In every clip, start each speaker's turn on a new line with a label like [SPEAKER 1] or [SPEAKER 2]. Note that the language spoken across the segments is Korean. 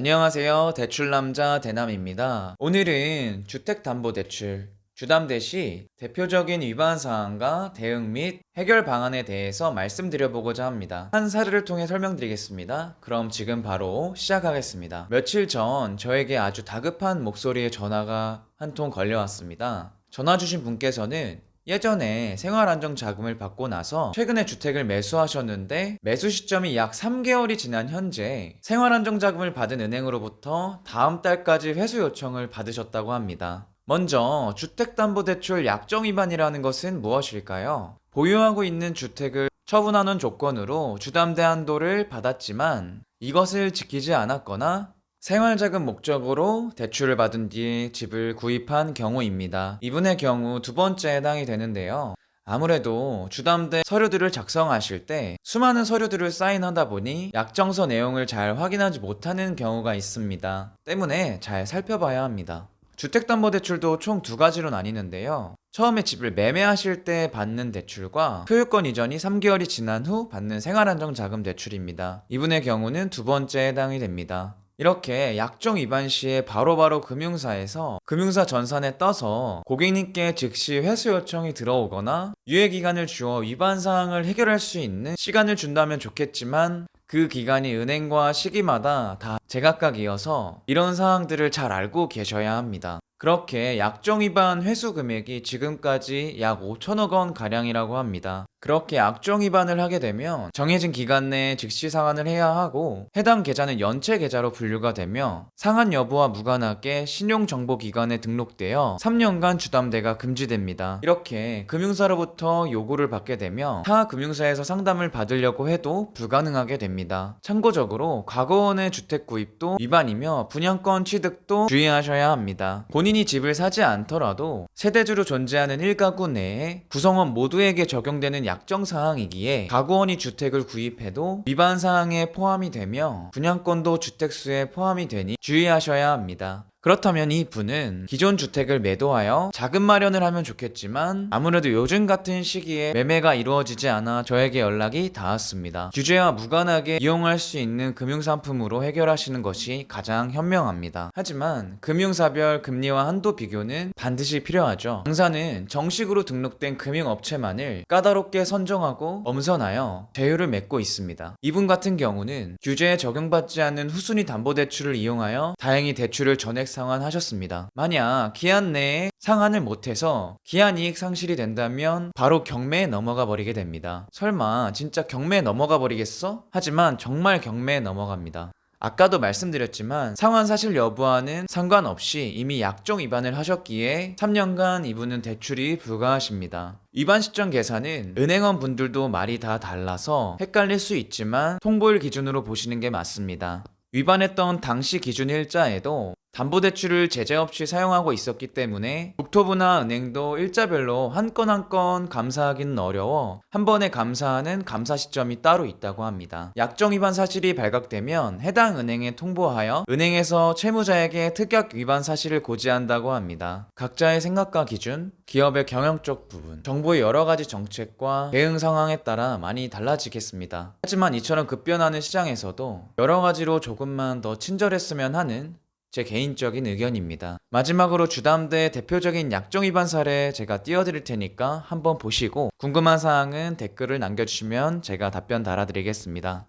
[SPEAKER 1] 안녕하세요. 대출남자 대남입니다. 오늘은 주택담보대출, 주담 대 시 대표적인 위반 사항과 대응 및 해결 방안에 대해서 말씀드려보고자 합니다. 한 사례를 통해 설명드리겠습니다. 그럼 지금 바로 시작하겠습니다. 며칠 전 저에게 아주 다급한 목소리의 전화가 한 통 걸려왔습니다. 전화 주신 분께서는 예전에 생활안정자금을 받고 나서 최근에 주택을 매수하셨는데 매수 시점이 약 3개월이 지난 현재 생활안정자금을 받은 은행으로부터 다음 달까지 회수 요청을 받으셨다고 합니다. 먼저 주택담보대출 약정 위반이라는 것은 무엇일까요? 보유하고 있는 주택을 처분하는 조건으로 주담대 한도를 받았지만 이것을 지키지 않았거나 생활자금 목적으로 대출을 받은 뒤에 집을 구입한 경우입니다. 이분의 경우 두 번째 해당이 되는데요. 아무래도 주담대 서류들을 작성하실 때 수많은 서류들을 사인하다 보니 약정서 내용을 잘 확인하지 못하는 경우가 있습니다. 때문에 잘 살펴봐야 합니다. 주택담보대출도 총 두 가지로 나뉘는데요. 처음에 집을 매매하실 때 받는 대출과 소유권 이전이 3개월이 지난 후 받는 생활안정자금 대출입니다. 이분의 경우는 두 번째 해당이 됩니다. 이렇게 약정 위반 시에 바로바로 금융사에서 금융사 전산에 떠서 고객님께 즉시 회수 요청이 들어오거나 유예 기간을 주어 위반 사항을 해결할 수 있는 시간을 준다면 좋겠지만 그 기간이 은행과 시기마다 다 제각각이어서 이런 사항들을 잘 알고 계셔야 합니다. 그렇게 약정 위반 회수 금액이 지금까지 약 5천억 원 가량이라고 합니다. 그렇게 약정 위반을 하게 되면 정해진 기간 내에 즉시 상환을 해야 하고 해당 계좌는 연체 계좌로 분류가 되며 상환 여부와 무관하게 신용정보기관에 등록되어 3년간 주담대가 금지됩니다. 이렇게 금융사로부터 요구를 받게 되며 타 금융사에서 상담을 받으려고 해도 불가능하게 됩니다. 참고적으로 과거원의 주택 구입도 위반이며 분양권 취득도 주의하셔야 합니다. 본인이 집을 사지 않더라도 세대주로 존재하는 일가구 내에 구성원 모두에게 적용되는 약정 사항이기에 가구원이 주택을 구입해도 위반 사항에 포함이 되며 분양권도 주택수에 포함이 되니 주의하셔야 합니다. 그렇다면 이 분은 기존 주택을 매도하여 자금 마련을 하면 좋겠지만 아무래도 요즘 같은 시기에 매매가 이루어지지 않아 저에게 연락이 닿았습니다. 규제와 무관하게 이용할 수 있는 금융상품으로 해결하시는 것이 가장 현명합니다. 하지만 금융사별 금리와 한도 비교는 반드시 필요하죠. 당사는 정식으로 등록된 금융업체만을 까다롭게 선정하고 엄선하여 제휴를 맺고 있습니다. 이분 같은 경우는 규제에 적용받지 않는 후순위 담보대출을 이용하여 다행히 대출을 전액 상환하셨습니다. 만약 기한 내에 상환을 못해서 기한 이익 상실이 된다면 바로 경매에 넘어가 버리게 됩니다. 설마 진짜 경매에 넘어가 버리겠어? 하지만 정말 경매에 넘어갑니다. 아까도 말씀드렸지만 상환 사실 여부와는 상관없이 이미 약정 위반을 하셨기에 3년간 이분은 대출이 불가하십니다. 위반 시점 계산은 은행원 분들도 말이 다 달라서 헷갈릴 수 있지만 통보일 기준으로 보시는 게 맞습니다. 위반했던 당시 기준 일자에도 담보대출을 제재 없이 사용하고 있었기 때문에 국토부나 은행도 일자별로 한 건 한 건 감사하기는 어려워 한 번에 감사하는 감사 시점이 따로 있다고 합니다. 약정 위반 사실이 발각되면 해당 은행에 통보하여 은행에서 채무자에게 특약 위반 사실을 고지한다고 합니다. 각자의 생각과 기준, 기업의 경영적 부분, 정부의 여러 가지 정책과 대응 상황에 따라 많이 달라지겠습니다. 하지만 이처럼 급변하는 시장에서도 여러 가지로 조금만 더 친절했으면 하는 제 개인적인 의견입니다. 마지막으로 주담대 대표적인 약정 위반 사례 제가 띄워드릴 테니까 한번 보시고 궁금한 사항은 댓글을 남겨주시면 제가 답변 달아드리겠습니다.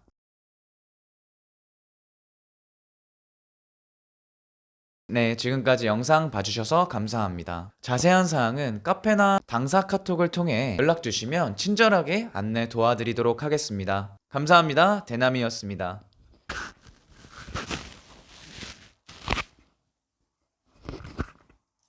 [SPEAKER 1] 네, 지금까지 영상 봐주셔서 감사합니다. 자세한 사항은 카페나 당사 카톡을 통해 연락 주시면 친절하게 안내 도와드리도록 하겠습니다. 감사합니다. 대남이었습니다.